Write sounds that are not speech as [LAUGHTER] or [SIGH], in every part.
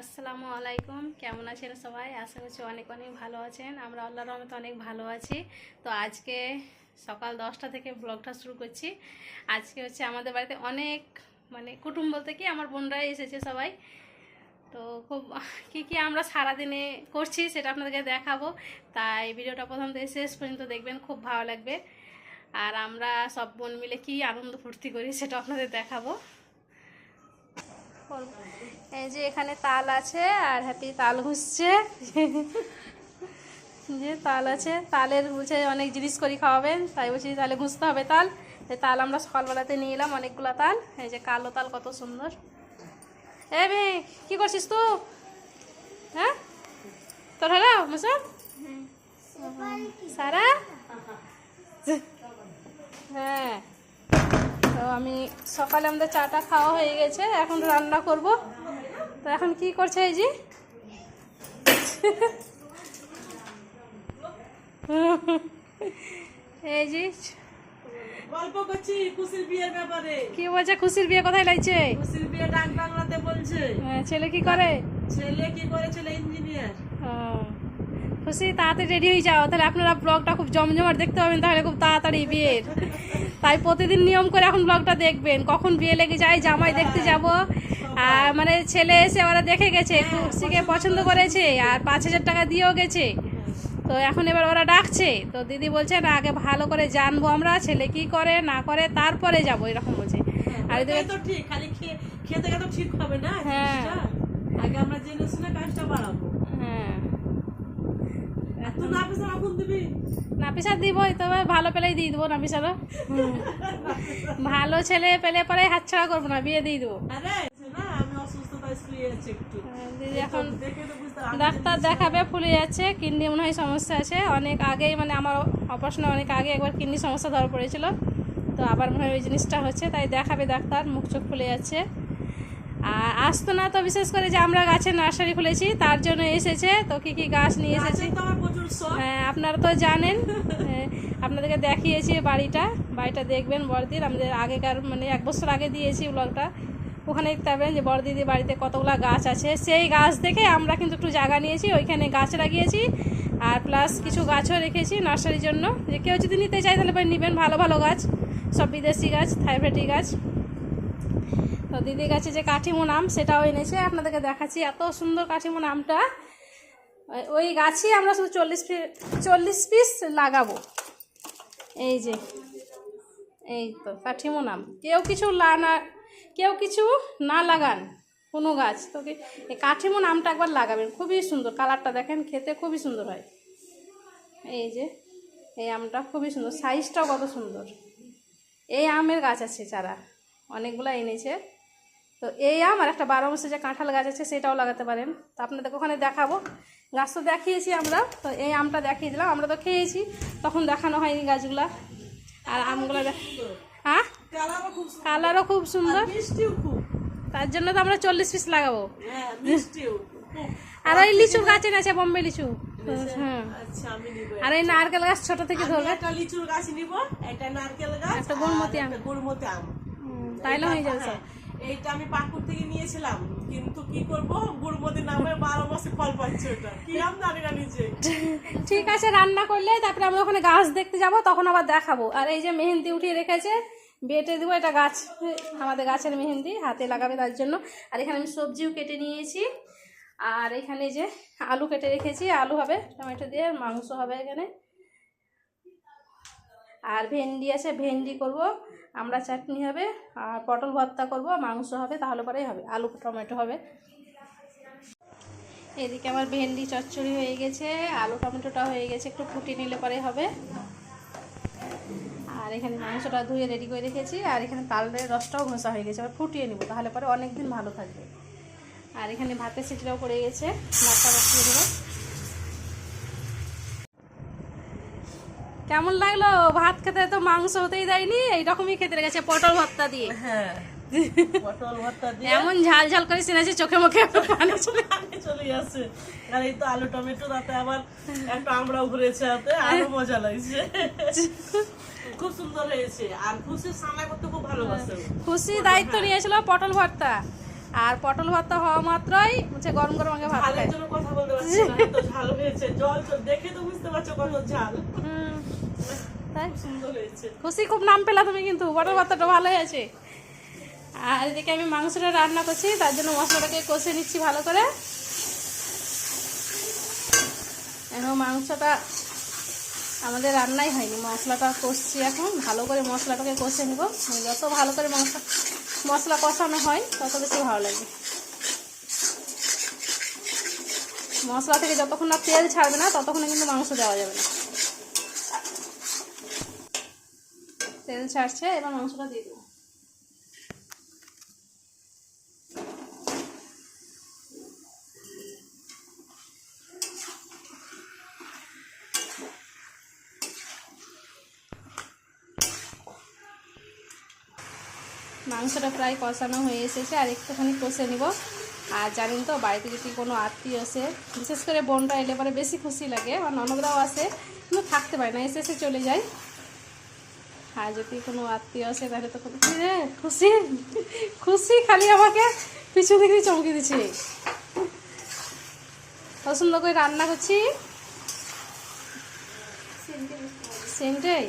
আসসালামু আলাইকুম। কেমন আছেন সবাই? আশা করছি অনেক অনেক ভালো আছেন। আমরা আল্লাহর রহমতে অনেক ভালো আছি। তো আজকে সকাল দশটা থেকে ব্লগটা শুরু করছি। আজকে হচ্ছে আমাদের বাড়িতে অনেক মানে কুটুম বলতে কি আমার বোনরাই এসেছে সবাই। তো খুব [LAUGHS] কি কি আমরা সারাদিনে করছি সেটা আপনাদেরকে দেখাবো। তাই ভিডিওটা প্রথম থেকে শেষ পর্যন্ত দেখবেন, খুব ভালো লাগবে। আর আমরা সব বোন মিলে কি আনন্দ ফুর্তি করি সেটা আপনাদের দেখাবো। করব। এই যে এখানে তাল আছে আর হ্যাপি তাল ঘুষছে। যে তাল আছে, তালের বলছে অনেক জিনিস করি খাওয়াবেন, তাই বলছি তাহলে ঘুষতে হবে তাল। এই তাল আমরা সকালবেলাতে নিয়ে এলাম অনেকগুলো তাল। এই যে কালো তাল কত সুন্দর। এ বে কি করছিস তুই হ্যাঁ? তোর হলো মুসব সারা? হ্যাঁ। তো আমি সকালে আমাদের চাটা খাওয়া হয়ে গেছে এখন রান্না করব। তো এখন কি করছে এই জি এই জি গল্প করছি খুশির বিয়ের ব্যাপারে। কি বলছে? খুশির বিয়ে কোথায় লাগছে? খুশির বিয়ে ডাক বাংলাতে বলছে। হ্যাঁ, ছেলে কি করে? ছেলে কি করে? ছেলে ইঞ্জিনিয়ার খুশি তাড়াতাড়ি রেডি হয়ে যাও। তাহলে আপনারা ব্লগটা খুব জমজমাট দেখতে পাবেন তাহলে খুব তাড়াতাড়ি বিয়ের। তাই প্রতিদিন নিয়ম করে এখন ব্লগটা দেখবেন। কখন বিয়ে লেগে যায় জামাই দেখতে যাব। আর মানে ছেলে এসে ওরা দেখে গেছে খুশিকে পছন্দ করেছে আর পাঁচ হাজার টাকা দিয়েও গেছে। তো এখন এবার ওরা ডাকছে। তো দিদি বলছে না আগে ভালো করে জানব আমরা ছেলে কি করে না করে তারপরে যাব। এরকম বলছে। আর এদিকে ওটাই তো ঠিক খালি খেতে গেলে ঠিক হবে না হ্যাঁ। আগে আমরা জেনে শুনে কাজটা বাড়াবো হ্যাঁ আর তুই না পেছনে আগুন দিবি নাপিসা দিবই তবে ভালো পেলেই দিয়ে দেবো নাপিসারও ভালো ছেলে পেলে পরে হাতছাড়া করব না বিয়ে দিয়ে দেবো। হ্যাঁ, এখন ডাক্তার দেখাবে ফুলে যাচ্ছে কিডনি মনে হয় সমস্যা আছে। অনেক আগেই মানে আমার অপারেশনে অনেক আগে একবার কিডনি সমস্যা ধরা পড়েছিল। তো আবার মনে হয় ওই জিনিসটা হচ্ছে তাই দেখাবে ডাক্তার মুখ চোখ ফুলে যাচ্ছে। আর আসতো না তো বিশেষ করে যে আমরা গাছের নার্সারি খুলেছি তার জন্য এসেছে। তো কি কি গাছ নিয়ে এসেছি? হ্যাঁ আপনারা তো জানেন হ্যাঁ, আপনাদেরকে দেখিয়েছি বাড়িটা। বাড়িটা দেখবেন বড়দির আমাদের আগেকার মানে এক বছর আগে দিয়েছি ব্লগটা ওখানে দেখতে যে বড়দিদির বাড়িতে কতগুলো গাছ আছে। সেই গাছ দেখে আমরা কিন্তু একটু জায়গা নিয়েছি ওইখানে গাছ লাগিয়েছি। আর প্লাস কিছু গাছও রেখেছি নার্সারির জন্য। যে কেউ যদি নিতে চায় তাহলে পরে নেবেন ভালো ভালো গাছ। সব বিদেশি গাছ থাইভ্রেটি গাছ। তো দিদির কাছে যে কাঠিমো নাম সেটাও এনেছে। আপনাদেরকে দেখাচ্ছি এত সুন্দর কাঠিমো নামটা। ওই- গাছই আমরা শুধু চল্লিশ পিস চল্লিশ পিস লাগাবো। এই যে, এই তো কাঠিমো নাম। কেউ কিছু না, কেউ কিছু না লাগান কোনো গাছ। তো এই কাঠিমো নামটা একবার লাগাবেন, খুবই সুন্দর। কালারটা দেখেন, খেতে খুবই সুন্দর হয়। এই যে, এই আমটা খুবই সুন্দর সাইজটাও কত সুন্দর। এই আমের গাছ আছে চারা অনেকগুলো এনেছে। তো এই আম আর একটা বারো মাসে যে কাঁঠাল গাছ আছে সেটাও লাগাতে পারেন। তো আপনাদের ওখানে দেখাবো। গাছ তো দেখিয়েছি আমরা। তো এই আমটা দেখিয়ে দিলাম। আমরা তো খেয়েছি। তখন দেখানো হয়নি গাছগুলা। আর আমগুলো হ্যাঁ? কালারও খুব সুন্দর। তার জন্য তো আমরা চল্লিশ পিস লাগাবো। হ্যাঁ [LAUGHS] আর ওই লিচু গাছ এনেছে বোম্বে লিচু। আর এই নারকেল গাছ ছোট থেকে ধরবে। একটা লিচুর গাছ নিব। একটা নারকেল গাছ একটা গুড়মতি আম। গুড়মতি আম। তাইলে হয়ে যাবে এইটা আমি পাকুর থেকে নিয়েছিলাম। কিন্তু কি করব? গুড়মতি নামে বারো মাসে ফল পাচ্ছে ওটা। কি আম জানি না নিজে। ঠিক আছে, রান্না করলে তারপরে আমরা ওখানে গাছ দেখতে যাব, তখন আবার দেখাবো। আর এই যে মেহেন্দি উঠিয়ে রেখেছে, বেটে দেবো এটা গাছ, আমাদের গাছের মেহেন্দি হাতে লাগাবে তার জন্য। আর এখানে আমি সবজিও কেটে নিয়েছি। আর এখানে যে আলু কেটে রেখেছি, আলু হবে, টমেটো দিয়ে মাংস হবে এখানে। আর ভেন্ডি আছে, ভেন্ডি করব, আমরা চাটনি হবে, আর পটল ভর্তা করব, মাংস হবে, তাহলে পরেই হবে, আলু, টমেটো হবে। এদিকে আমার ভেন্ডি চচ্চড়ি হয়ে গেছে, আলু, টমেটোটা হয়ে গেছে, একটু ফুটিয়ে নিলে পরে হবে। আর এখানে মাংসটা ধুয়ে রেডি করে রেখেছি, আর এখানে তালের রসটাও ঘষা হয়ে গেছে আবার ফুটিয়ে নেব, তাহলে পরে অনেক দিন ভালো থাকবে। আর এখানে ভাতের সিটিটাও পড়ে গেছে, ভাতটা বসিয়ে দেবো। কেমন লাগল? ভাত খেতে তো মাংস হতেই দেয়নি এইরকমই খেতে লেগেছে পটল ভর্তা দিয়ে। হ্যাঁ পটল ভর্তা দিয়ে। এমন ঝাল ঝাল করে সিনেছে চোখে মুখে পানি চলে চলে আসে। আর এই তো আলু টমেটো তাতে আবার একটা আমড়াও ঘুরেছে হাতে আরও মজা লাগছে। খুব সুন্দর হয়েছে। আর খুশি সামনে করতে খুব ভালোবাসে। খুশি দায়িত্ব নিয়েছিল পটল ভর্তা। আর পটল ভর্তা হওয়া মাত্রই হচ্ছে গরম গরম আগে ভাত জন্য কথা বলতে পারছি না এত ঝাল হয়েছে। জল জল দেখে তো বুঝতে পারছ কত ঝাল। হুম, খুশি, খুব নাম পেলা তুমি কিন্তু। পটল ভর্তাটা ভালো হয়েছে। আর এদিকে আমি মাংসটা রান্না করছি, তার জন্য মশলাটাকে কষে নিচ্ছি ভালো করে। এখন মাংসটা আমাদের রান্নাই হয়নি। মশলাটা কষছি এখন, ভালো করে মশলাটাকে কষে নিব। যত ভালো করে মশলা মশলা কষানো হয়, তত বেশি ভালো লাগে। মশলা থেকে যতক্ষণ না তেল ছাড়বে না, ততক্ষণে কিন্তু মাংস দেওয়া যাবে না। তেল ছাড়ছে, এবার মাংসটা দিয়ে দেবো। মাংসটা প্রায় কষানো হয়ে এসেছে, আর একটুখানি কষে নিব। আর জানেন তো, বাড়িতে যদি কোনো আত্মীয় আসে, বিশেষ করে বোনটা এলে পরে বেশি খুশি লাগে আর ননদরাও আসে, কিন্তু থাকতে পারে না, এসে এসে চলে যায়। আর যদি কোনো আত্মীয় আসে, তাহলে তো রে খুশি। খুশি খালি আমাকে পিছু থেকে চমকে দিচ্ছে। পছন্দ করে রান্না করছি। সেন্টাই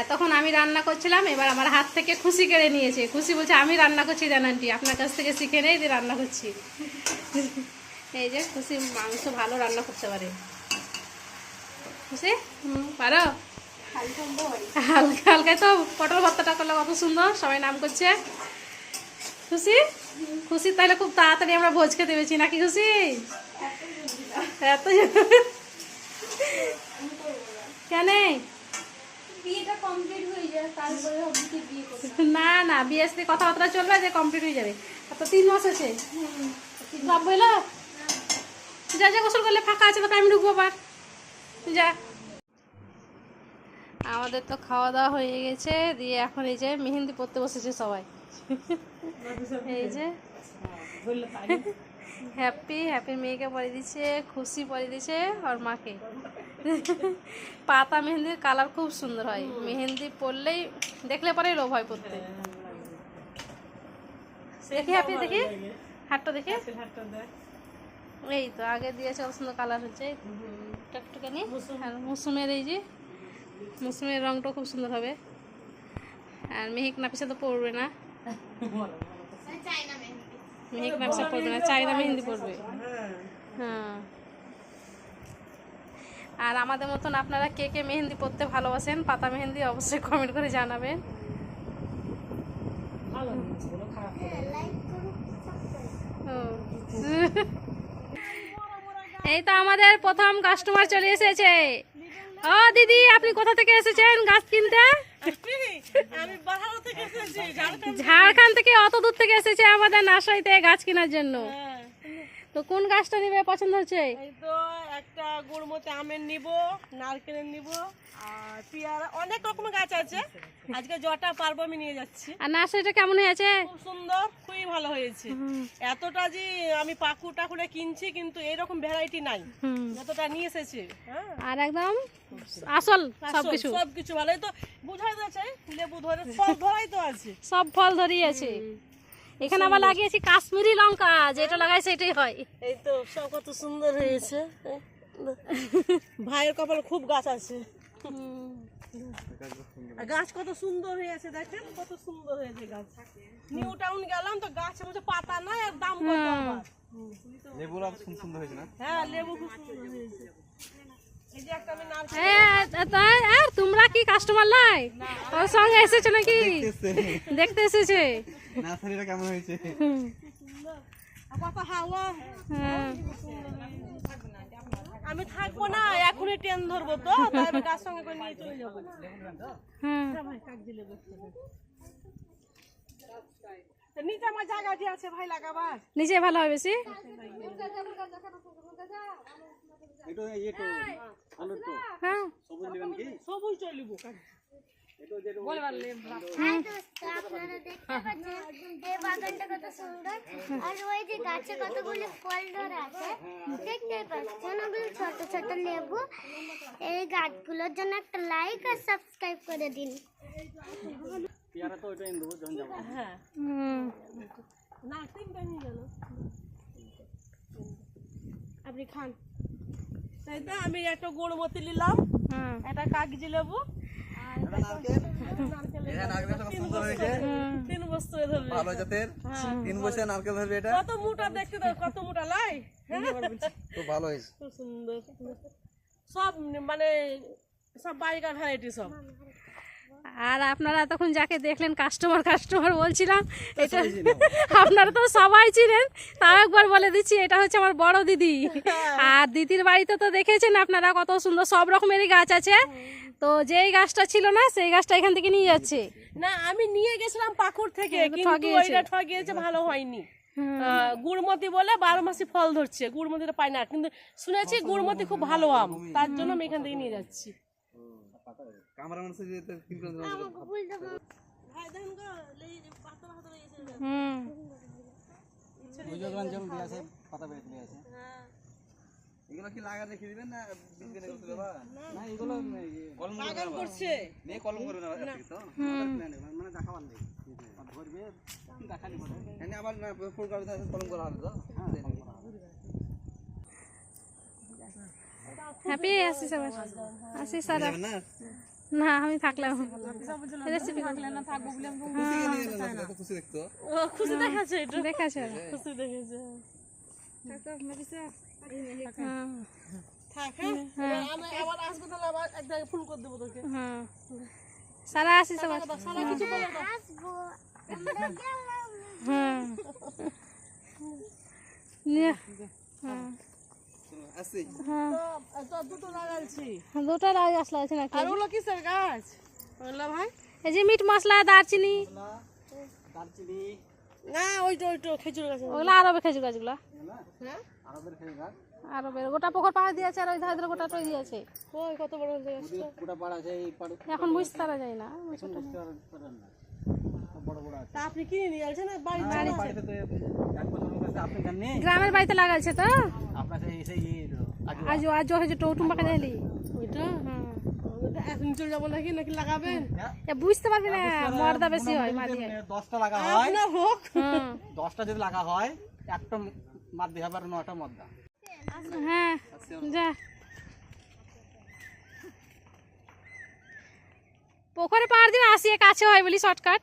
এতক্ষণ আমি রান্না করছিলাম, এবার আমার হাত থেকে খুশি কেড়ে নিয়েছে। খুশি বলছে, আমি রান্না করছি জানানটি আপনার কাছ থেকে শিখে নেই দিয়ে রান্না করছি। এই যে খুশি মাংস ভালো রান্না করতে পারে। খুশি? পারো? হালকা হালকায় তো পটল ভর্তাটা করলে কত সুন্দর। সবাই নাম করছে। খুশি? খুশি? তাহলে খুব তাড়াতাড়ি আমরা ভোজ খেতে পেয়েছি নাকি খুশি? এত কেন? হয়ে বিয়ে না না বিয়ের সাথে কথাবার্তা চলবে যে কমপ্লিট হয়ে যাবে। তো তিন মাস আছে। বাপ বলল যা যা গোসল করলে ফাঁকা আছে তো আমি ঢুকবো আবার। যা। আমাদের তো খাওয়া দাওয়া হয়ে গেছে দিয়ে এখন এই যে মেহেন্দি পড়তে বসেছে সবাই। এই যে। হ্যাপি হ্যাপি মেয়েকে পরে দিচ্ছে খুশি পরে দিচ্ছে আর মাকে। পাতা মেহেন্দির কালার খুব সুন্দর হয়। মেহেন্দি পরলেই দেখলে পরেই লোভ হয় পড়তে দেখি হ্যাপি দেখি। হাতটা দেখি। এই তো আগে দিয়েছে কত সুন্দর কালার হচ্ছে একটুখানি। আর মৌসুমের এই যে মৌসুমের রংটাও খুব সুন্দর হবে। আর মেহিক নাপিসে তো পড়বে না। মেহিক নাপিসে পড়বে না, চাইনা মেহেন্দি পড়বে হ্যাঁ। আর আমাদের মতন আপনারা কে কে মেহেন্দি পরতে ভালোবাসেন, পাতা মেহেন্দি অবশ্যই কমেন্ট করে জানাবেন। এই তো আমাদের প্রথম কাস্টমার চলে এসেছে। ও দিদি আপনি কোথা থেকে এসেছেন গাছ কিনতে? ঝাড়খান্ড থেকে অত দূর থেকে এসেছে আমাদের নার্সারিতে গাছ কেনার জন্য। হ্যাঁ। তো কোন গাছটা নিবে পছন্দ হচ্ছে? একটা গুড়মতে আমের নিব নারকেলের নিব আর পেয়ারা অনেক রকমের গাছ আছে। আজকে জটা পারব আমি নিয়ে যাচ্ছি। আর নার্সারিটা কেমন হয়েছে? খুব সুন্দর খুবই ভালো হয়েছে। এতটা যে আমি পাকু টাকুরে কিনছি কিন্তু এরকম ভ্যারাইটি নাই। যতটা নিয়ে এসেছে হ্যাঁ। আর একদম আসল সবকিছু। সব কিছু ভালোই তো বুঝাই যাচ্ছে লেবু ধরে ফল ধরাই তো আছে। সব ফল ধরিয়েছে। এখানে আবার লাগিয়েছি কাশ্মীরি লঙ্কা যেটা লাগাই সেটাই হয়। এই তো সব কত সুন্দর হয়েছে। [LAUGHS] ভাইয়ের কপালে খুব গাছ আছে। গাছ কত সুন্দর হয়েছে দেখেন? কত সুন্দর হয়েছে গাছ। নিউ টাউন গেলাম তো গাছে বলছে পাতা নাই আর দাম কত লেবুরা সুন্দর সুন্দর হয়েছে না? হ্যাঁ লেবু খুব সুন্দর হয়েছে। এই যে একটা আমি নারকেল হ্যাঁ, আর তোমরা কি কাস্টমার লাই ওর সঙ্গে এসেছ নাকি? দেখতে এসেছে। নার্সারিটা কেমন হয়েছে? কত হাওয়া। হ্যাঁ। আমি থাকব না এখনই ট্রেন ধরবো তো তাই আমি কার সঙ্গে করে নিয়ে চলে যাব? হ্যাঁ। ভাই নিচে আমার জায়গা যে আছে ভাই লাগাবার। নিচে ভালো হবে বেশি এটা তো। হ্যাঁ। সবুজ নেবেন কি? সবুজ চলিব হ্যাঁ আপনারা দেখতে পাচ্ছেন এই বাগানটা কত সুন্দর আর ওই যে গাছে কতগুলো ফল ধরে আছে দেখতে পাচ্ছেন ওগুলো ছোট ছোট লেবু এই গাছগুলোর জন্য একটা লাইক আর সাবস্ক্রাইব করে দিন পেয়ারা তো ওইটা দেবো যখন যাব হ্যাঁ না তিনটা নিয়ে গেল আপনি খান তাই তো আমি একটা গুড়মতি নিলাম একটা কাগজি লেবু আর একটা নারকেল লেবু। তিন বছর- ধরবে ভালো জাতের। তিন বছর নারকেল ধরবে এটা। কত মোটা দেখতে দাও কত মোটা লাই। তো ভালো হয়েছে। খুব সুন্দর সব মানে সব বাইকা ভ্যারাইটি সব। আর আপনারা তখন যাকে দেখলেন কাস্টমার কাস্টমার বলছিলাম এটা [LAUGHS] আপনারা তো সবাই চিনেন। তাও একবার বলে দিচ্ছি এটা হচ্ছে আমার বড় দিদি। আর দিদির বাড়িতে তো দেখেছেন আপনারা কত সুন্দর সব রকমেরই গাছ আছে। তো যেই গাছটা ছিল না সেই গাছটা এখান থেকে নিয়ে যাচ্ছে। না আমি নিয়ে গেছিলাম পাকুর থেকে হ্যাঁ, কিন্তু ঠকিয়েছে। ওইটা ঠগিয়েছে ভালো হয়নি। গুড়মতি বলে বারো মাসি ফল ধরছে গুড়মতিটা পাই না। কিন্তু শুনেছি গুড়মতি খুব ভালো আম তার জন্য আমি এখান থেকে নিয়ে যাচ্ছি। হুম। এগুলো কি লাগা রেখে দিবেন না বিক্রি করে তুলে না। এগুলো কলম বাগান করছে। নিয়ে কলম করবে না। এর তো? মানে দেখাবার নেই। ধরবে দেখালি করে এনে আবার না ফুল কাটতে কলম করা হবে তো? হ্যাপি আসি সবার আসি স্যার না? না আমি থাকলাম। রেসিপি গেলেন না, খুশি দেখতো? ও, খুশি দেখাচ্ছে এটা। দেখাছে খুশি দেখেছে থাক হ্যাঁ সারা আসি সবার সারা কিছু বলে দাও আসব আমরা গেলাম হুম নিয়ে হুম চলো, আসছি হ্যাঁ তো, তো দুটো লাগাইছি গাছ লাগছে নাকি আর কিসের গাছ ওগুলো ভাই যে মিট মশলা দারচিনি দারচিনি না ওইটা ওইটা খেজুর গাছ ওগুলো আরবে খেজুর গাছগুলো হ্যাঁ আরবের খেয়ে গাছ আরবের গোটা পুকুর পাড়ে দিয়েছে আর ওই ধারে ধারে গোটা টই দিয়েছে। ওই কত বড় হয়েছে গাছ গোটা পাড় আছে এই পাড়ে এখন বুঝতে পারা যায় না এখন বুঝতে না। গ্রামের বাড়িতে লাগাইছে তো। আজ আজ হয়েছে টৌটুম পাকা ওইটা? হুম এখন চলে যাব নাকি নাকি লাগাবেন? বুঝতে পারবি না মর্দা বেশি হয় দশটা লাগা হয়। হোক। দশটা যদি লাগা হয় একটা নটা মদ্দা হ্যাঁ যা। পুকুরে পাড় দিন আসি কাছে হয় বলি শর্টকাট।